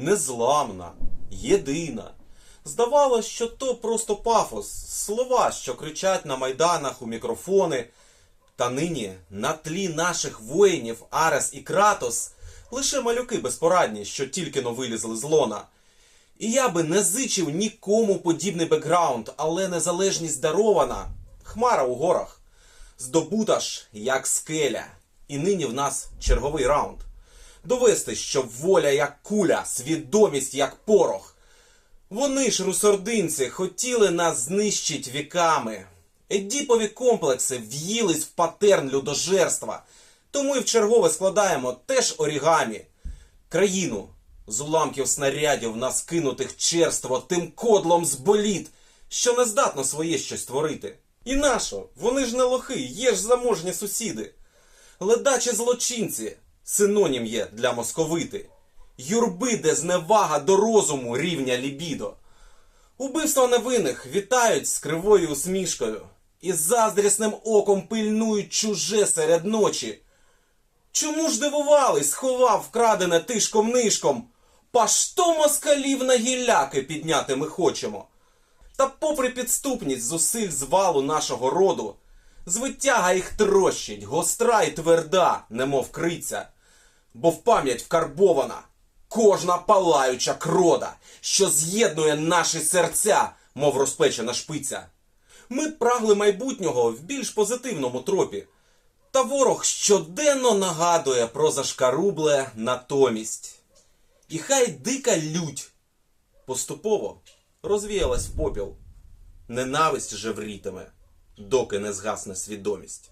незламна, єдина. Здавалось, що то просто пафос, слова, що кричать на майданах у мікрофони. Та нині на тлі наших воїнів Арес і Кратос лише малюки безпорадні, що тільки но вилізли з лона. І я би не зичив нікому подібний бекграунд, але незалежність дарована, хмара у горах, здобута ж як скеля. І нині в нас черговий раунд. Довести, що воля як куля, свідомість як порох. Вони ж, русординці, хотіли нас знищить віками. Едіпові комплекси в'їлись в патерн людожерства, тому і вчергове складаємо теж орігамі. Країну з уламків снарядів нас кинутих черство тим кодлом з боліт, що не здатно своє щось творити. І нащо? Вони ж не лохи, є ж заможні сусіди. Ледачі злочинці синонім є для московити. Юрби, де зневага до розуму рівня лібідо. Убивства невинних вітають з кривою усмішкою і заздрісним оком пильнують чуже серед ночі. Чому ж дивувались, сховав вкрадене тишком нишком? Пашто москалів на гілляки підняти ми хочемо. Та попри підступність зусиль звалу нашого роду, звитяга їх трощить, гостра і тверда, немов криця, бо в пам'ять вкарбована кожна палаюча крода, що з'єднує наші серця, мов розпечена шпиця. Ми прагли майбутнього в більш позитивному тропі. Та ворог щоденно нагадує про зашкарубле натомість. І хай дика лють поступово розвіялась в попіл. Ненависть же врітиме, доки не згасне свідомість.